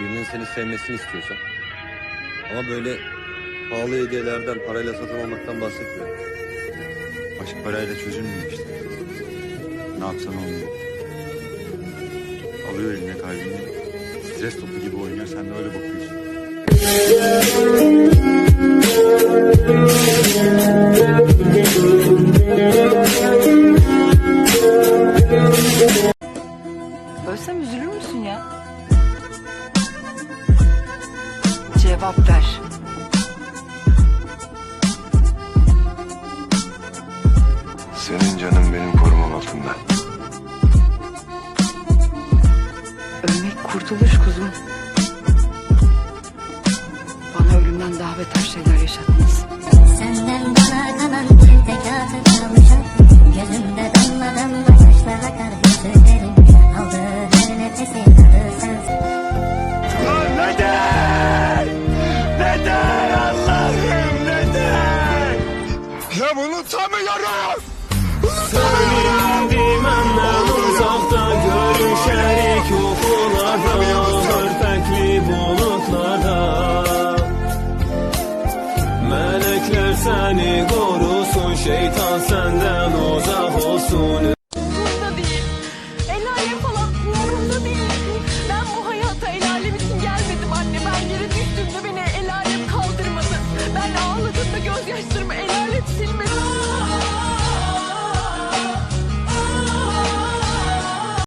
birinin seni sevmesini istiyorsan ama böyle pahalı hediyelerden, parayla satın almaktan bahsetmiyorum. Aşk parayla çözülmüyor işte. Ne yapsan olmuyor. Alıyor eline kalbini. Stres topu gibi oynuyor. Sen de öyle bakıyorsun. Ölsem üzülür müsün ya? Cevap ver. Senin canın benim korumam altında. Ölmek kurtuluş kuzum. Bana ölümden daha beter şeyler yaşatmaz. Benden uzakta görüşerik ufuklarda Körpekli bulutlarda. Melekler seni korusun Şeytan senden uzak olsun Sin